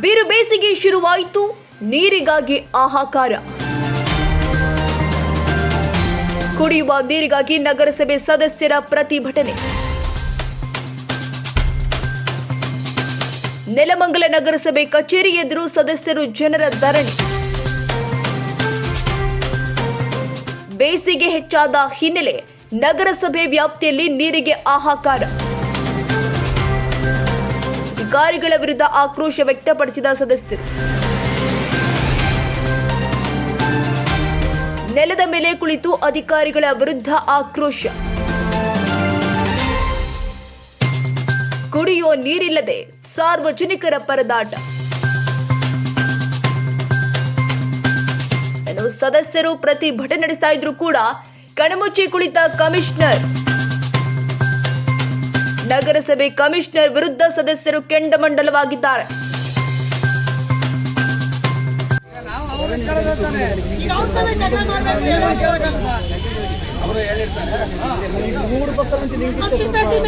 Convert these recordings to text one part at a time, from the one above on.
ಬಿರು ಬೇಸಿಗೆ ಶುರುವಾಯಿತು. ನೀರಿಗಾಗಿ ಆಹಾಕಾರ ಕುಡಿಯುವ ನೀರಿಗಾಗಿ ನಗರಸಭೆ ಸದಸ್ಯರ ಪ್ರತಿಭಟನೆ. ನೆಲಮಂಗಲ ನಗರಸಭೆ ಕಚೇರಿ ಎದುರು ಸದಸ್ಯರು ಜನರ ಧರಣಿ. ಬೇಸಿಗೆ ಹೆಚ್ಚಾದ ಹಿನ್ನೆಲೆ ನಗರಸಭೆ ವ್ಯಾಪ್ತಿಯಲ್ಲಿ ನೀರಿಗೆ ಹಾಹಾಕಾರ. ಅಧಿಕಾರಿಗಳ ವಿರುದ್ಧ ಆಕ್ರೋಶ ವ್ಯಕ್ತಪಡಿಸಿದ ಸದಸ್ಯರು. ನೆಲದ ಮೇಲೆ ಕುಳಿತು ಅಧಿಕಾರಿಗಳ ವಿರುದ್ಧ ಆಕ್ರೋಶ. ಕುಡಿಯುವ ನೀರಿಲ್ಲದೆ ಸಾರ್ವಜನಿಕರ ಪರದಾಟ. ಸದಸ್ಯರು ಪ್ರತಿಭಟನೆ ನಡೆಸ್ತಾ ಇದ್ರು ಕೂಡ ಕಣಮುಚ್ಚಿ ಕುಳಿತ ಕಮಿಷನರ್. ನಗರಸಭೆ ಕಮಿಷನರ್ ವಿರುದ್ಧ ಸದಸ್ಯರು ಕೆಂಡಮಂಡಲವಾಗಿದ್ದಾರೆ. ಅಕ್ಕಿ ತಸಿ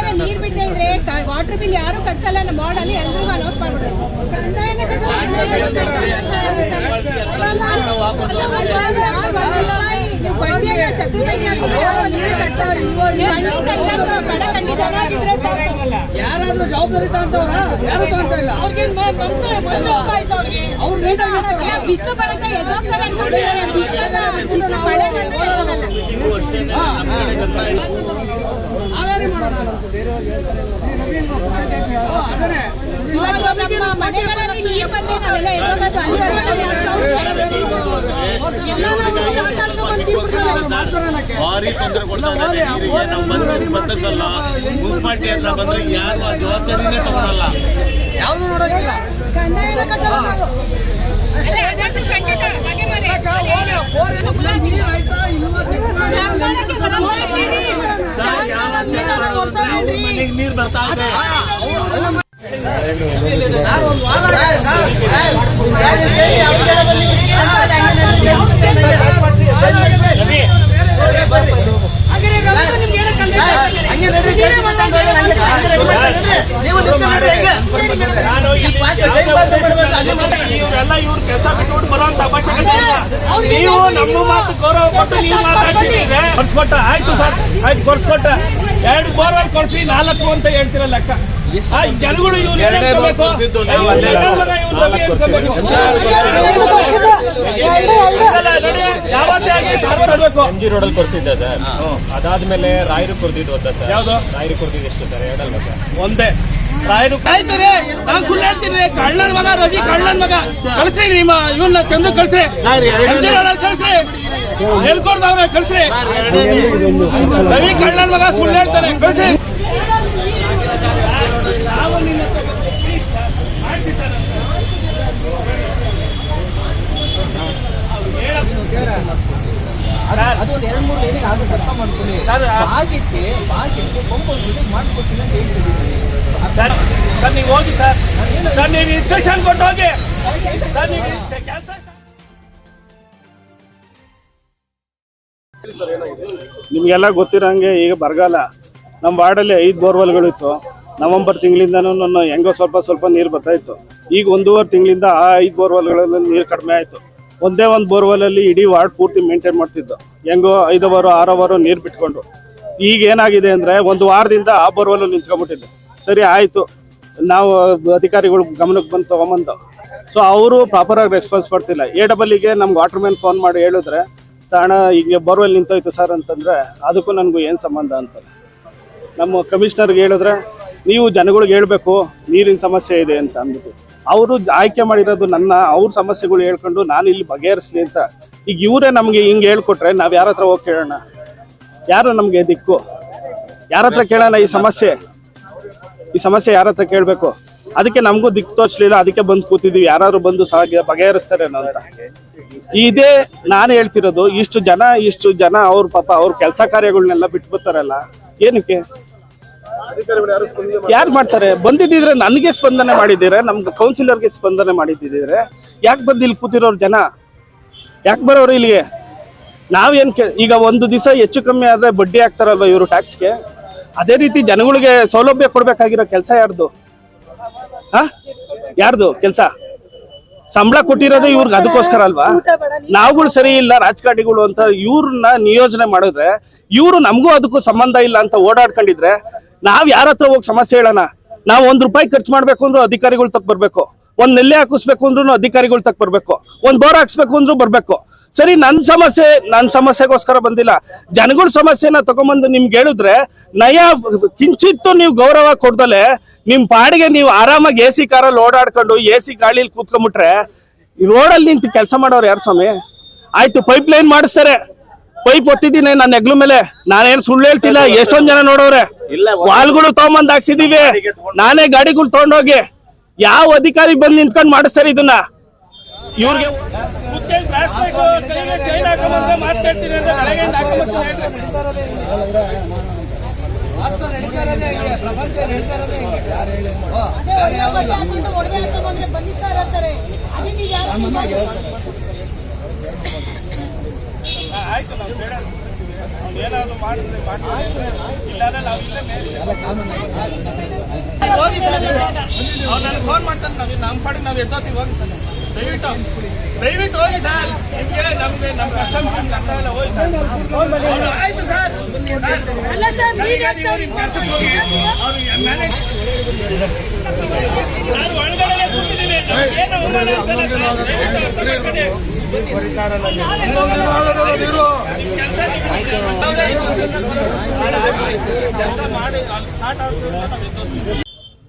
ಅಲ್ಲಿ ನೀರ್ ವಾಟರ್ ಬಿಲ್ ಯಾರು ಕಟ್ಸಲ್ಲ ನಮ್ಮ ಮಾಡಲ್ಲಿ ಎಲ್ರಿಗೂ ಅನೌನ್ಸ್ ಮಾಡ್ಬಿಡ್ರಿ ಯಾರಾದ್ರೂ ಜವಾಬ್ದಾರಿ ತಗೊಂತವ್ರ ಯಾರು ತಗೊಂತ ಇಲ್ಲ? ಬಿಸಿಲು ಬರುತ್ತೆ ಎದ್ದೋಗ್ತಾರೆ ಅನ್ಕೊಂಡಿದ್ದಾರೆ. ಬಿಸಿಲು ಬಿಸಿಲು ಮಳೆ ಬಂದ್ರೆ ಎದ್ದೋಗಲ್ಲ. ಮನೆಗಳಲ್ಲಿ ನೀರು ಬಂದ್ರೆ ನಾವೆಲ್ಲ ಎದ್ದೋಗೋದು ಅಲ್ಲಿ ಮಾಡ್ತಾರನಕ್ಕೆ ಭಾರಿ ತೊಂದರೆ ಕೊಡ್ತಾ ಇದ್ದಾರೆ ನೀರಿಗೆ. ನಾವು ಬಂದ್ರೆ ಮುನ್ಸಿಪಾಲ್ಟಿ ಹತ್ರ ಬಂದ್ರೆ ಯಾರು ಆ ಜವಾಬ್ದಾರಿನೇ ತಗೊಳಲ್ಲ ಯಾವ್ದು ನೋಡಕ್ಕಿಲ್ಲ ಕಂದಾಯನ ಕಟ್ಟಲ್ಲ ನಾವು ಅಲ್ಲ ಅದಂತೂ ಖಂಡಿತ ಮನೆ ಮನೆ ಯಾಕ ಹೋಗಿ ಬೋರ್ ಏನು full ನೀರ್ ಆಯ್ತಾ ಇಲ್ವಾ ಚೆಕ್ ಮಾಡಿ ಜಂಗಾಳಕ್ಕೆ ಬರೋದು ನೀರು ಬರ್ತಾ ಇದೆ ಸರ್, ಒಂದ್ ವಾರ ಆಗಿದೆ ಸರ್. ಏಯ್, ಯಾರು ಹೇಳಿ, ಅವ್ರು ಹೇಳಿ ಬನ್ನಿ. ಬರ್ರಿ, ಬರ್ರಿ. ಸರ್, ಹಂಗೆ ನಡ್ರಿ, ಕೆಲಸ ಮಾಡ್ಕೊಂಡು ಹೋಗಿ, ಹಂಗೆ- ಹಂಗೆ ready ಮಾಡ್ಕೊಂಡು ನಡ್ರಿ. ನೀವು ನಿಂತ್ಕೊಂಡು ನಡ್ರಿ, ಹೆಂಗೆ? ನಾನು ಈ ಪಾಸ್ ಕೈ ಪಾಸ್ ಮಾಡ್ಬೇಕು, ಹಂಗೆ ಮಾಡ್ಕೊಂಡು ಇವರೆಲ್ಲ ಇವ್ರ ಕೆಲಸ ಬಿಟ್ಬಿಟ್ಟು ಬರೋಂತ ಅವಶ್ಯಕತೆ ಇಲ್ಲ. ನೀವು ನಮ್ಮ ಮಾತು ಗೌರವ ಕೊಟ್ಟು ನೀವು ಮಾತಾಡ್ತಿದ್ದೀರಿ. ಕೊಡ್ಸ್ಕೊಟ್ಟ ಆಯ್ತು ಸರ್ ಆಯ್ತು ಕೊಡ್ಸ್ಕೊಟ್ಟ. ಎರಡು ಬೋರ್ವೆಲ್ ಕೊಡ್ಸಿ ನಾಲ್ಕು ಅಂತ ಹೇಳ್ತಿರ ಲೆಕ್ಕ. ಆ, ಜನಗಳು ಇವ್ರು ಏನ್ ಹೇಳ್ಕೊಬೇಕು? ಎರಡನೇ ಮಗ ಇವ್ರು ರವಿ ಹೇಳ್ಕೊಬೇಕು. ಹಂಗಲ್ಲ, ನೋಡಿ, ಯಾವತ್ತೇ ಆಗಲಿ ಸಾರ್ವಜನಿಕ ಕೊಡ್ಬೇಕು. ಎಂ ಜಿ ರೋಡಲ್ಲಿ ಕೊಡ್ಸಿದ್ದೆ ಸರ್. ಅದಾದ್ಮೇಲೆ ರಾಯರು ಕೊರ್ದಿದ್ದು ಅಂತ ಸರ್. ಯಾವ್ದು? ರಾಯರು ಕೊಡ್ದಿದ್ ಎಷ್ಟು ಸರ್? ಎರಡಲ್ಲ ಸರ್. ಒಂದೇ. ರಾಯರು ನಾನ್ ಸುಳ್ಳು ಹೇಳ್ತೀನಿ. ಕಳ್ಳನ್ ಮಗ ರವಿ ಕಳ್ಳನ್ ಮಗ. ಕಳ್ಸ್ರಿ ನಿಮ್ಮ ಇವನ್ನ ತಂದು ಕಳ್ಸ್ರಿ. ಕಳ್ಸ್ರಿ. ಹೇಳ್ಕೊಡ್ದವ್ರೆ, ಕಳ್ಸ್ರಿ. ರವಿ ಕಳ್ಳನ್ ಮಗ ಸುಳ್ಳು ಹೇಳ್ತಾನೆ ಕಳ್ಸಿ ಅದು ಒಂದು ಎರಡು ಮೂರು ಮಾಡ್ಕೊಡ್ತೀನಿ ಸರ್ ಸರ್, ನೀವು ಹೋಗಿ ಸರ್. ಸರ್, ನೀವು ಇನ್ಸ್ಟ್ರಕ್ಷನ್ ಕೊಟ್ಟು ಹೋಗಿ. ಸರ್, ನೀವು ನಿಮಗೆಲ್ಲ ಗೊತ್ತಿರೋಂಗೆ ಈಗ ಬರಗಾಲ. ನಮ್ಮ ವಾರ್ಡಲ್ಲಿ ಐದು ಬೋರ್ವೆಲ್ಗಳಿತ್ತು. ನವೆಂಬರ್ ತಿಂಗಳಿಂದನೂ ನನ್ನ ಹೆಂಗೋ ಸ್ವಲ್ಪ ಸ್ವಲ್ಪ ನೀರು ಬರ್ತಾ ಇತ್ತು. ಈಗ ಒಂದೂವರೆ ತಿಂಗಳಿಂದ ಆ ಐದು ಬೋರ್ವೆಲ್ಗಳಲ್ಲಿ ನೀರು ಕಡಿಮೆ ಆಯಿತು. ಒಂದೇ ಒಂದು ಬೋರ್ವೆಲಲ್ಲಿ ಇಡೀ ವಾರ್ಡ್ ಪೂರ್ತಿ ಮೇಂಟೈನ್ ಮಾಡ್ತಿದ್ದು. ಹೆಂಗೋ ಐದು ಅವರು ಆರು ನೀರು ಬಿಟ್ಕೊಂಡು. ಈಗ ಏನಾಗಿದೆ ಅಂದರೆ ಒಂದು ವಾರದಿಂದ ಆ ಬೋರ್ವೆಲ್ ನಿಂತ್ಕೊಂಡ್ಬಿಟ್ಟಿದೆ ಸರಿ, ಆಯಿತು. ನಾವು ಅಧಿಕಾರಿಗಳು ಗಮನಕ್ಕೆ ಬಂದು ತೊಗೊಂಬಂದು. ಸೊ ಅವರು ಪ್ರಾಪರಾಗಿ ರೆಸ್ಪಾನ್ಸ್ ಮಾಡ್ತಿಲ್ಲ. ಎ ಡಬಲ್ಗೆ ನಮ್ಗೆ ವಾಟರ್ಮ್ಯಾನ್ ಫೋನ್ ಮಾಡಿ ಹೇಳಿದ್ರೆ ಸಣ್ಣ ಈಗ ಬೋರ್ವೆಲ್ ನಿಂತೋಯ್ತು ಸರ್ ಅಂತಂದ್ರೆ ಅದಕ್ಕೂ ನನಗೂ ಏನು ಸಂಬಂಧ ಅಂತ. ನಮ್ಮ ಕಮಿಷನರ್ಗೆ ಹೇಳಿದ್ರೆ ನೀವು ಜನಗಳಿಗೆ ಹೇಳಬೇಕು, ನೀರಿನ ಸಮಸ್ಯೆ ಇದೆ ಅಂತ ಅಂದ್ಬಿಟ್ಟು. ಅವರು ಆಯ್ಕೆ ಮಾಡಿರೋದು ನನ್ನ, ಅವ್ರ ಸಮಸ್ಯೆಗಳು ಹೇಳ್ಕೊಂಡು ನಾನು ಇಲ್ಲಿ ಬಗೆಹರಿಸ್ಲಿ ಅಂತ. ಈಗ ಇವರೇ ನಮಗೆ ಹಿಂಗೆ ಹೇಳ್ಕೊಟ್ರೆ ನಾವು ಯಾರ ಹತ್ರ ಹೋಗಿ ಕೇಳೋಣ? ಯಾರು ನಮಗೆ ದಿಕ್ಕು? ಯಾರ ಹತ್ರ ಕೇಳೋಣ ಈ ಸಮಸ್ಯೆ? ಈ ಸಮಸ್ಯೆ ಯಾರ ಹತ್ರ ಕೇಳಬೇಕು? ಅದಕ್ಕೆ ನಮಗೂ ದಿಕ್ಕು ತೋಚಲಿಲ್ಲ ಅದಕ್ಕೆ ಬಂದು ಕೂತಿದ್ವಿ. ಯಾರಾದ್ರು ಬಂದು ಸಹ ಬಗೆಹರಿಸ್ತಾರೆ ಅಂತ ಇದೇ ನಾನು ಹೇಳ್ತಿರೋದು, ಇಷ್ಟು ಜನ ಇಷ್ಟು ಜನ ಅವ್ರ ಪಾಪ ಅವ್ರ ಕೆಲಸ ಕಾರ್ಯಗಳನ್ನೆಲ್ಲ ಬಿಟ್ಬಿಡ್ತಾರಲ್ಲ, ಏನಕ್ಕೆ? ಯಾರು ಮಾಡ್ತಾರೆ? ಬಂದಿದ್ದಿದ್ರೆ ನನಗೆ ಸ್ಪಂದನೆ ಮಾಡಿದ್ದೀರಾ? ನಮ್ಗೆ ಕೌನ್ಸಿಲರ್ಗೆ ಸ್ಪಂದನೆ ಮಾಡಿದ್ದಿದ್ರೆ? ಯಾಕೆ ಬಂದು ಇಲ್ಲಿ ಕೂತಿರೋರು ಜನ? ಯಾಕೆ ಬರೋರು ಇಲ್ಲಿಗೆ? ನಾವೇನು ಕೆ, ಈಗ ಒಂದು ದಿವಸ ಹೆಚ್ಚು ಕಮ್ಮಿ ಆದರೆ ಬಡ್ಡಿ ಹಾಕ್ತಾರಲ್ವ ಇವರು ಟ್ಯಾಕ್ಸ್ಗೆ ಅದೇ ರೀತಿ ಜನಗಳಿಗೆ ಸೌಲಭ್ಯ ಕೊಡ್ಬೇಕಾಗಿರೋ ಕೆಲಸ ಯಾರ್ದು? ಹಾ? ಯಾರ್ದು ಕೆಲ್ಸ? ಸಂಬಳ ಕೊಟ್ಟಿರೋದೇ ಇವ್ರಿಗೆ, ಅದಕ್ಕೋಸ್ಕರ ಅಲ್ವಾ? ನಾವುಗಳು ಸರಿ ಇಲ್ಲ, ರಾಜಕಾರಣಿಗಳು ಅಂತ ಇವ್ರನ್ನ ನಿಯೋಜನೆ ಮಾಡಿದ್ರೆ, ಇವ್ರು ನಮಗೂ ಅದಕ್ಕೂ ಸಂಬಂಧ ಇಲ್ಲ ಅಂತ ಓಡಾಡ್ಕೊಂಡಿದ್ರೆ, ನಾವ್ ಯಾರ ಹತ್ರ ಹೋಗಿ ಸಮಸ್ಯೆ ಹೇಳೋಣ? ನಾವ್ ಒಂದ್ ರೂಪಾಯಿ ಖರ್ಚು ಮಾಡ್ಬೇಕು ಅಂದ್ರೂ ಅಧಿಕಾರಿಗಳು ತಕ್ ಬರ್ಬೇಕು. ಒಂದ್ ನೆಲೆ ಹಾಕಿಸ್ಬೇಕು ಅಂದ್ರೂ ಅಧಿಕಾರಿಗಳು ತಕ್ ಬರ್ಬೇಕು. ಒಂದ್ ಬೋರ್ ಹಾಕ್ಸ್ಬೇಕು ಅಂದ್ರೂ ಬರ್ಬೇಕು. ಸರಿ, ನನ್ ಸಮಸ್ಯೆ, ನನ್ ಸಮಸ್ಯೆಗೋಸ್ಕರ ಬಂದಿಲ್ಲ. ಜನಗಳ ಸಮಸ್ಯೆನ ತಗೊಂಬಂದು ನಿಮ್ಗೆ ಹೇಳಿದ್ರೆ, ನಯ, ಕಿಂಚಿತ್ತು ನೀವು ಗೌರವ ಕೊಡ್ದಲೆ ನಿಮ್ ಪಾಡಿಗೆ ನೀವು ಆರಾಮಾಗಿ ಎ ಸಿ ಕಾರಲ್ಲಿ ಓಡಾಡ್ಕೊಂಡು ಎ ಸಿ ಗಾಳಿಲಿ ಕೂತ್ಕೊಂಡ್ಬಿಟ್ರೆ ಈ ರೋಡಲ್ಲಿ ನಿಂತು ಕೆಲಸ ಮಾಡೋರು ಯಾರು ಸ್ವಾಮಿ? ಆಯ್ತು ಪೈಪ್ ಲೈನ್ ಮಾಡಿಸ್ತಾರೆ. ಪೈಪ್ ಒತ್ತಿದ್ದೀನಿ ನನ್ನ ಹೆಗ್ಲು ಮೇಲೆ. ನಾನೇನು ಸುಳ್ಳು ಹೇಳ್ತಿಲ್ಲ ಎಷ್ಟೊಂದ್ ಜನ ನೋಡೋರೆ ವಾಲ್ಗಳು ತಗೊಂಬಂದ್ ಹಾಕ್ಸಿದೀವಿ. ನಾನೇ ಗಾಡಿಗಳು ತಗೊಂಡೋಗಿ ಯಾವ ಅಧಿಕಾರಿ ಬಂದ್ ನಿಂತ್ಕೊಂಡ್ ಮಾಡಿಸ್ತಾರೆ ಇದನ್ನ? ಇವ್ರಿಗೆ ಚೈನ್ ಆಯ್ತು ನಾವು ಬೇಡ. ಏನಾದ್ರು ಮಾಡಿದ್ರೆ ಇಲ್ಲಾಂದ್ರೆ ನಾವು ಇಲ್ಲೇ ಮೇಲೆ ಹೋಗಿ ಸರ್ ಅವ್ನು ನನಗೆ ಫೋನ್ ಮಾಡ್ತಾನೆ ನಾವು ನಮ್ಮ ಪಾಡಿಗೆ ನಾವು ಎದ್ದೋತಿ ಹೋಗಿ ಸರ್. ದಯವಿಟ್ಟು ದಯವಿಟ್ಟು ಹೋಗಿ ಸರ್. ನಿಮಗೆ ನಮಗೆ ನಮ್ಮ ಕಷ್ಟ ಅರ್ಥ ಇಲ್ಲ ಹೋಗಿ ಸರ್.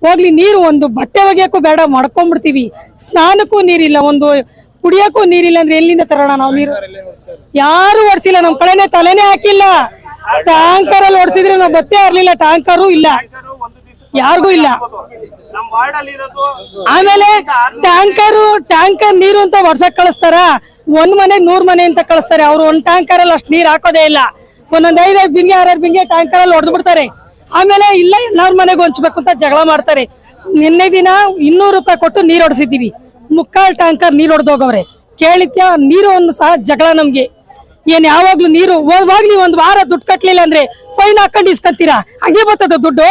ಹೋಗ್ಲಿ, ನೀರು ಒಂದು ಬಟ್ಟೆ ಒಗೆಯಕ್ಕೂ ಬೇಡ, ಮಾಡ್ಕೊಂಡ್ಬಿಡ್ತೀವಿ. ಸ್ನಾನಕ್ಕೂ ನೀರಿಲ್ಲ, ಒಂದು ಕುಡಿಯಕ್ಕೂ ನೀರಿಲ್ಲ ಅಂದ್ರೆ ಎಲ್ಲಿಂದ ತರೋಣ ನಾವು ನೀರು? ಯಾರು ಓಡಿಸಿಲ್ಲ ನಮ್ ಕಡೆನೆ ತಲೆನೇ ಹಾಕಿಲ್ಲ. ಟ್ಯಾಂಕರ್ ಅಲ್ಲಿ ಓಡಿಸಿದ್ರೆ ನಾವು ಗೊತ್ತೇ ಇರ್ಲಿಲ್ಲ ಟ್ಯಾಂಕರು ಇಲ್ಲ. ಯಾರಿಗೂ ಇಲ್ಲ. ಆಮೇಲೆ ಟ್ಯಾಂಕರು ಟ್ಯಾಂಕರ್ ನೀರು ಅಂತ ಹೊಡ್ಸಕ್ ಕಳಿಸ್ತಾರ. ಒಂದ್ ಮನೆ, ನೂರ್ ಮನೆ ಅಂತ ಕಳಿಸ್ತಾರೆ. ಅವ್ರು ಒಂದ್ ಟ್ಯಾಂಕರ್ ಅಲ್ಲಿ ಅಷ್ಟು ನೀರ್ ಹಾಕೋದೇ ಇಲ್ಲ. ಒಂದೊಂದ್ ಐದೈದು ಬಿಂಗೆ ಆರಾರು ಬಿಂಗೆ ಟ್ಯಾಂಕರ್ ಅಲ್ಲಿ ಹೊಡೆದು ಬಿಡ್ತಾರೆ. ಆಮೇಲೆ ಇಲ್ಲ, ಎಲ್ಲಾರ ಮನೆಗೆ ಹೊಂಚ್ಬೇಕು ಅಂತ ಜಗಳ ಮಾಡ್ತಾರೆ. ನಿನ್ನೆ ದಿನ ಇನ್ನೂರು ರೂಪಾಯಿ ಕೊಟ್ಟು ನೀರ್ ಹೊಡ್ಸಿದೀವಿ ಮುಕ್ಕಾಲ್ ಟ್ಯಾಂಕರ್ ನೀರ್ ಹೊಡೆದೋಗವ್ರೆ ಕೇಳಿದ್ಯಾ? ನೀರು ಒಂದು ಸಹ ಜಗಳ ನಮ್ಗೆ. ಏನ್ ಯಾವಾಗ್ಲೂ ನೀರು ಹೋಗ್ಲಿ ಒಂದ್ ವಾರ ದುಡ್ಡು ಕಟ್ಲಿಲ್ಲ ಅಂದ್ರೆ ಫೈನ್ ಹಾಕೊಂಡು ಇಸ್ಕೊಂತೀರಾ? ಹಂಗೆ ಬರ್ತದ ದುಡ್ಡು?